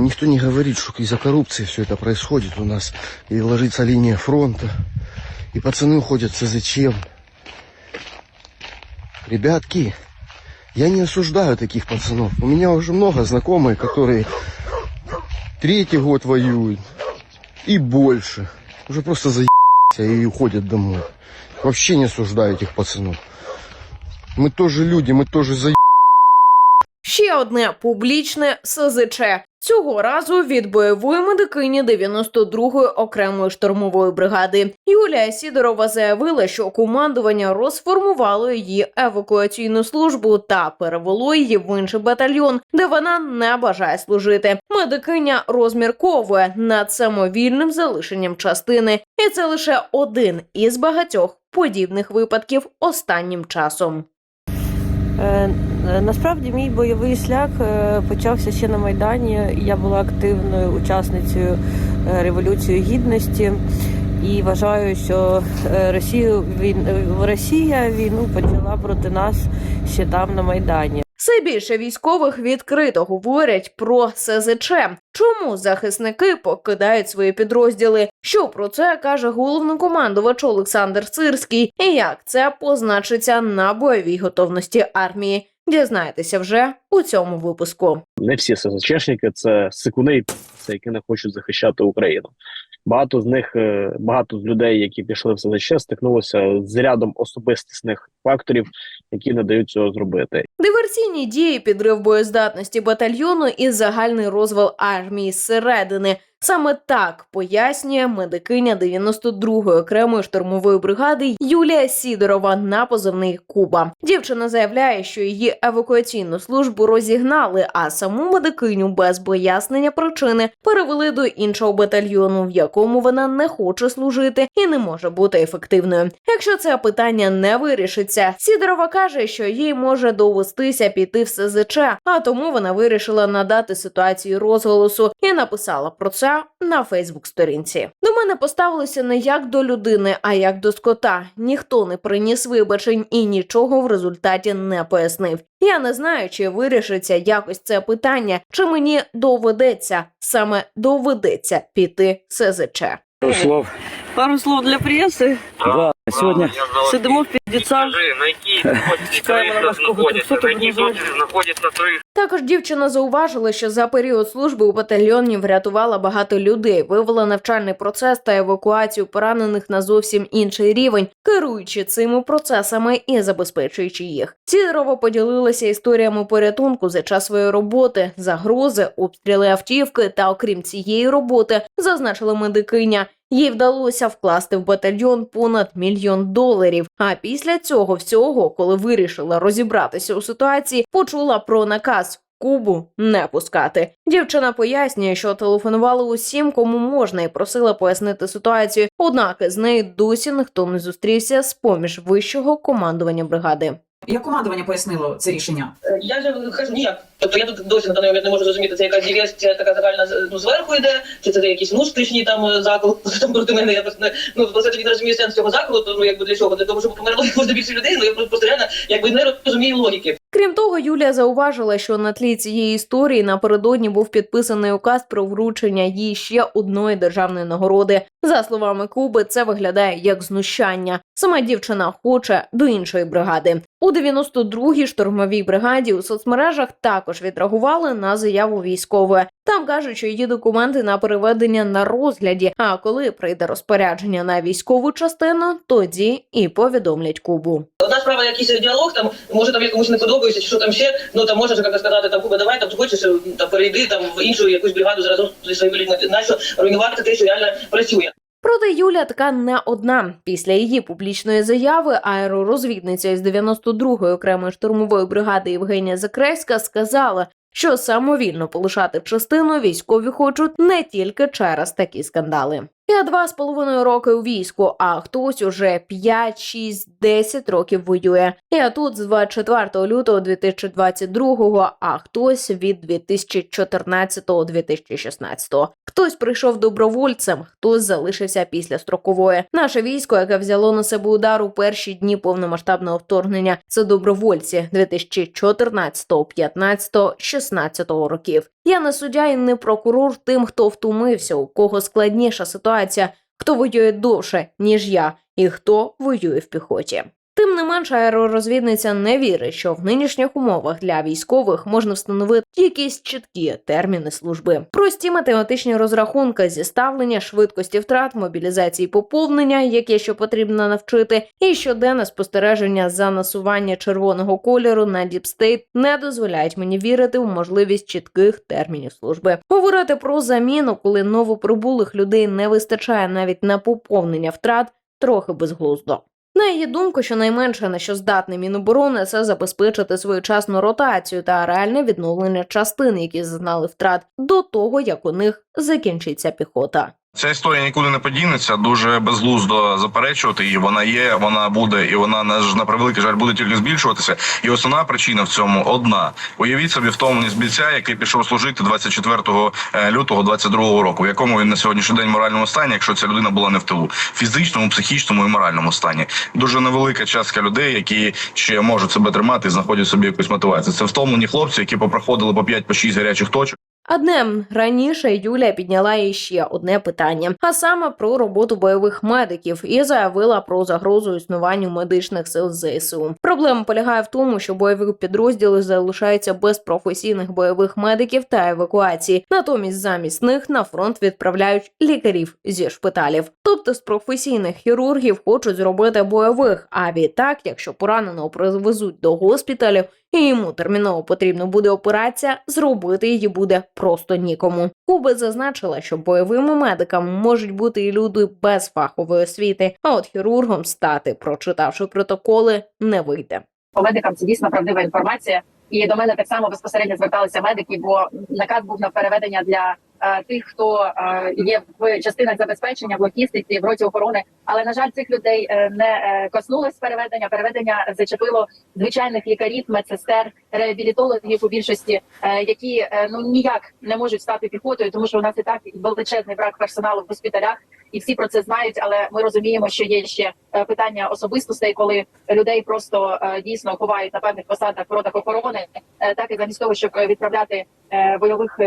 Никто не говорит, что из-за коррупции все это происходит у нас. И ложится линия фронта. И пацаны уходят в СЗЧ. Ребятки, я не осуждаю таких пацанов. У меня уже много знакомых, которые третий год воюют. И больше. Уже просто заебался и уходят домой. Вообще не осуждаю этих пацанов. Мы тоже люди, мы тоже за Ще одне публічне СЗЧ. Цього разу від бойової медикині 92-ї окремої штурмової бригади. Юлія Сідорова заявила, що командування розформувало її евакуаційну службу та перевело її в інший батальйон, де вона не бажає служити. Медикиня розмірковує над самовільним залишенням частини, і це лише один із багатьох подібних випадків останнім часом. Е, Насправді мій бойовий шлях е, почався ще на Майдані. Я була активною учасницею е, Революції Гідності і вважаю, що е, Росію е, Росія війну почала проти нас ще там на Майдані. Все більше військових відкрито говорять про СЗЧ. Чому захисники покидають свої підрозділи? Що про це каже головнокомандувач Олександр Сирський, і як це позначиться на бойовій готовності армії? Дізнаєтеся вже у цьому випуску. не всі СЗЧшники це сикуни, це які не хочуть захищати Україну. Багато з них, е, багато з людей, які пішли в СЗЧ, стикнулося з рядом особистісних факторів, які не дають цього зробити. Диверсійні дії, підрив боєздатності батальйону і загальний розвал армії зсередини. Саме так пояснює медикиня 92-ї окремої штурмової бригади Юлія Сідорова на позивний Куба. Дівчина заявляє, що її евакуаційну службу розігнали, а саму медикиню без пояснення причини перевели до іншого батальйону, в якому вона не хоче служити і не може бути ефективною. Якщо це питання не вирішиться, Сідорова каже, що їй може довестися піти в СЗЧ, а тому вона вирішила надати ситуації розголосу і написала про це на Фейсбук-сторінці. До мене поставилися не як до людини, а як до скота. Ніхто не приніс вибачень і нічого в результаті не пояснив. Я не знаю, чи вирішиться якось це питання, чи мені доведеться саме доведеться піти СЗЧ. Пару слов. Пару слов для преси. Да, сегодня Сидимо в якій Чекаємо на трьохсотого на якій дзвонка. точці три Також дівчина зауважила, що за період служби у батальйоні врятувала багато людей, вивела навчальний процес та евакуацію поранених на зовсім інший рівень, керуючи цими процесами і забезпечуючи їх. Сідорова поділилася історіями порятунку за час своєї роботи, загрози, обстріли автівки. Та окрім цієї роботи, зазначила медикиня. Їй вдалося вкласти в батальйон понад мільйон доларів. А після цього всього, коли вирішила розібратися у ситуації, почула про наказ. Кубу не пускати. Дівчина пояснює, що телефонувала усім, кому можна, і просила пояснити ситуацію. Однак з нею досі ніхто не зустрівся з поміж вищого командування бригади. Як командування пояснило це рішення? Е, Я ж кажу ніяк. Тобто я тут досі на даний момент не можу зрозуміти, це якась диверсія така загальна ну, зверху йде, чи це якісь внутрішні там е, закол там проти мене. Я просто не ну просто не розумію сенс цього заколу, то ну якби для чого? Для того, щоб померло можна більше людей. Ну я просто просто реально якби не розумію логіки. Крім того, Юлія зауважила, що на тлі цієї історії напередодні був підписаний указ про вручення їй ще одної державної нагороди. За словами Куби, це виглядає як знущання. Сама дівчина хоче до іншої бригади. У 92-й штурмовій бригаді у соцмережах також відреагували на заяву військової. Там кажуть, що її документи на переведення на розгляді. А коли прийде розпорядження на військову частину, тоді і повідомлять Кубу. Одна справа, якийсь діалог, там може там я комусь не подобається, чи що там ще. Ну там можна ж як сказати, там Куба, давай там хочеш е, там перейди там в іншу якусь бригаду разом зі своїми людьми. Нащо руйнувати те, що реально працює? Проте Юля така не одна. Після її публічної заяви аеророзвідниця із 92-ї окремої штурмової бригади Євгенія Закреська сказала, що самовільно полишати частину військові хочуть не тільки через такі скандали. Я два з половиною роки у війську, а хтось уже 5, 6, 10 років воює. Я тут з 24 лютого 2022, а хтось від 2014-2016. Хтось прийшов добровольцем, хтось залишився після строкової. Наше військо, яке взяло на себе удар у перші дні повномасштабного вторгнення, це добровольці 2014, 15, 16 років. Я не суддя і не прокурор тим, хто втомився, у кого складніша ситуація, хто воює довше, ніж я, і хто воює в піхоті. Тим не менш, аеророзвідниця не вірить, що в нинішніх умовах для військових можна встановити якісь чіткі терміни служби. Прості математичні розрахунки зі ставлення швидкості втрат, мобілізації поповнення, яке що потрібно навчити, і щоденне спостереження за насування червоного кольору на діпстейт не дозволяють мені вірити в можливість чітких термінів служби. Говорити про заміну, коли новоприбулих людей не вистачає навіть на поповнення втрат, трохи безглуздо. На її думку, що найменше на що здатний Міноборони, це забезпечити своєчасну ротацію та реальне відновлення частин, які зазнали втрат до того, як у них закінчиться піхота. Ця історія нікуди не подінеться. Дуже безглуздо заперечувати її. Вона є, вона буде, і вона на превеликий жаль буде тільки збільшуватися. І основна причина в цьому одна. Уявіть собі втомленість бійця, який пішов служити 24 е, лютого 22 року. В якому він на сьогоднішній день в моральному стані, якщо ця людина була не в тилу, фізичному, психічному і моральному стані. Дуже невелика частка людей, які ще можуть себе тримати, і знаходять собі якусь мотивацію. Це втомлені хлопці, які попроходили по 5 по 6 гарячих точок. А днем раніше Юлія підняла іще одне питання, а саме про роботу бойових медиків, і заявила про загрозу існуванню медичних сил ЗСУ. Проблема полягає в тому, що бойові підрозділи залишаються без професійних бойових медиків та евакуації. Натомість замість них на фронт відправляють лікарів зі шпиталів. Тобто з професійних хірургів хочуть зробити бойових. А відтак, якщо пораненого привезуть до госпіталю, і йому терміново потрібно буде операція, зробити її буде просто нікому. Куби зазначила, що бойовими медиками можуть бути і люди без фахової освіти, а от хірургом стати, прочитавши протоколи, не вийде. по медикам це дійсно правдива інформація. І до мене так само безпосередньо зверталися медики, бо наказ був на переведення для тих, хто е, є в частинах забезпечення, в логістиці, в роті охорони. Але на жаль, цих людей е, не е, коснулось переведення. Переведення зачепило звичайних лікарів, медсестер, реабілітологів у більшості, е, які е, ну ніяк не можуть стати піхотою, тому що у нас і так величезний брак персоналу в госпіталях. І всі про це знають, але ми розуміємо, що є ще е, питання особистостей, коли людей просто е, дійсно ховають на певних посадах в родах охорони, е, так і замість того, щоб відправляти бойових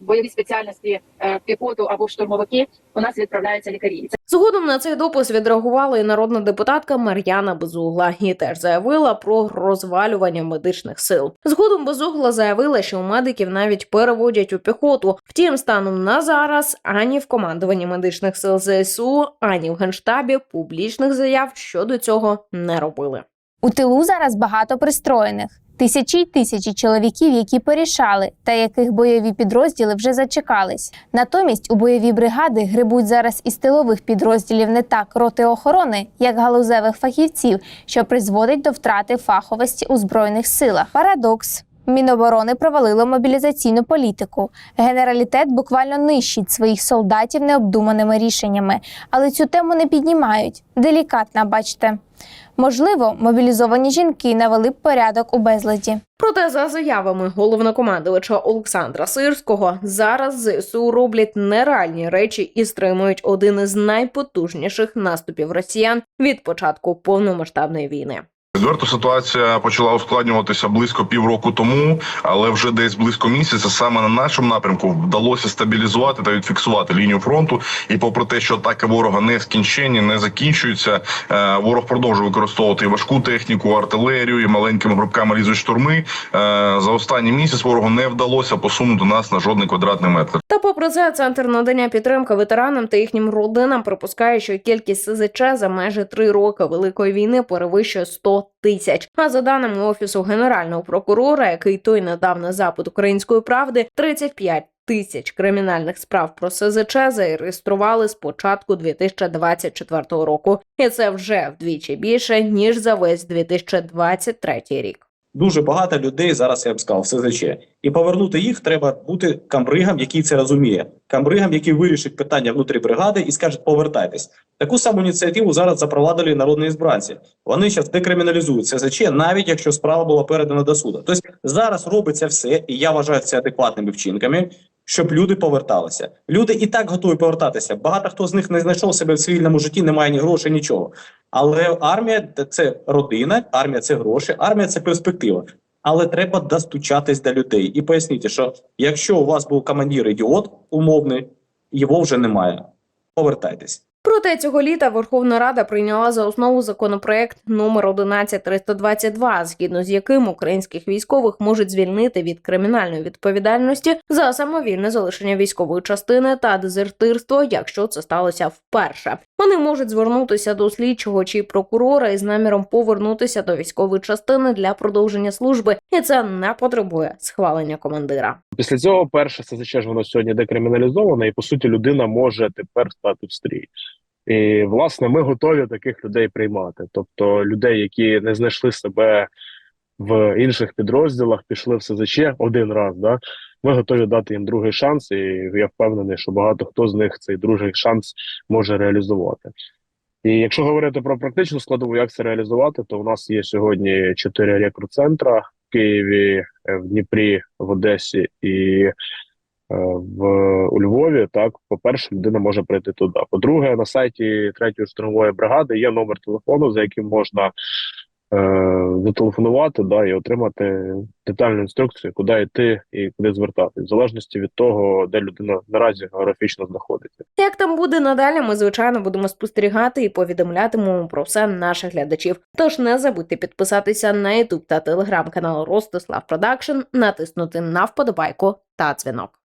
бойові спеціальності в піхоту або в штурмовики, у нас відправляються лікарі. Згодом на цей допис відреагувала і народна депутатка Мар'яна Безугла і теж заявила про розвалювання медичних сил. Згодом Безугла заявила, що медиків навіть переводять у піхоту. Втім, станом на зараз ані в командуванні медичних сил ЗСУ, ані в генштабі публічних заяв щодо цього не робили. У тилу зараз багато пристроєних. Тисячі й тисячі чоловіків, які порішали, та яких бойові підрозділи вже зачекались. Натомість у бойові бригади грибуть зараз із тилових підрозділів не так роти охорони, як галузевих фахівців, що призводить до втрати фаховості у збройних силах. Парадокс. Міноборони провалило мобілізаційну політику. Генералітет буквально нищить своїх солдатів необдуманими рішеннями, але цю тему не піднімають. Делікатна, бачите. Можливо, мобілізовані жінки навели б порядок у безладі. Проте, за заявами головнокомандувача Олександра Сирського, зараз ЗСУ роблять нереальні речі і стримують один із найпотужніших наступів росіян від початку повномасштабної війни. Відверто ситуація почала ускладнюватися близько півроку тому, але вже десь близько місяця саме на нашому напрямку вдалося стабілізувати та відфіксувати лінію фронту. І попри те, що атаки ворога не скінчені, не закінчуються, е, ворог продовжує використовувати важку техніку, артилерію і маленькими групками лізуть штурми. Е, За останній місяць ворогу не вдалося посунути нас на жодний квадратний метр. Та попри це, центр надання підтримки ветеранам та їхнім родинам припускає, що кількість СЗЧ за майже три роки великої війни перевищує 100 тисяч. А за даними офісу генерального прокурора, який той надав на запит української правди, 35 Тисяч кримінальних справ про СЗЧ зареєстрували з початку 2024 року, і це вже вдвічі більше ніж за весь 2023 рік. Дуже багато людей зараз я б сказав все заче. І повернути їх треба бути камбригам, який це розуміє. Камбригам, який вирішить питання внутрі бригади і скаже повертайтесь. Таку саму ініціативу зараз запровадили народні збранці. Вони зараз декриміналізують СЗЧ, навіть якщо справа була передана до суду. Тобто зараз робиться все, і я вважаю це адекватними вчинками. Щоб люди поверталися. Люди і так готові повертатися. Багато хто з них не знайшов себе в цивільному житті, немає ні грошей, нічого. Але армія це родина, армія це гроші, армія це перспектива. Але треба достучатись до людей і пояснити, що якщо у вас був командир ідіот умовний, його вже немає. Повертайтесь. Проте цього літа Верховна Рада прийняла за основу законопроект номер 11322, згідно з яким українських військових можуть звільнити від кримінальної відповідальності за самовільне залишення військової частини та дезертирство, якщо це сталося вперше. Вони можуть звернутися до слідчого чи прокурора із наміром повернутися до військової частини для продовження служби, і це не потребує схвалення командира. Після цього перше СЗЧ ж воно сьогодні декриміналізовано, і по суті людина може тепер стати в стрій. І власне ми готові таких людей приймати. Тобто людей, які не знайшли себе в інших підрозділах, пішли в СЗЧ один раз. Да? Ми готові дати їм другий шанс, і я впевнений, що багато хто з них цей другий шанс може реалізувати. І якщо говорити про практичну складову, як це реалізувати, то у нас є сьогодні чотири рекрут-центра в Києві, е, в Дніпрі, в Одесі і в у Львові. Так, по-перше, людина може прийти туди. По-друге, на сайті третьої штурмової бригади є номер телефону, за яким можна е, зателефонувати да, і отримати детальну інструкцію, куди йти і куди звертатись, в залежності від того, де людина наразі географічно знаходиться. Як там буде надалі, ми звичайно будемо спостерігати і повідомлятимемо про все наших глядачів. Тож не забудьте підписатися на YouTube та телеграм канал Ростислав Продакшн, натиснути на вподобайку та дзвінок.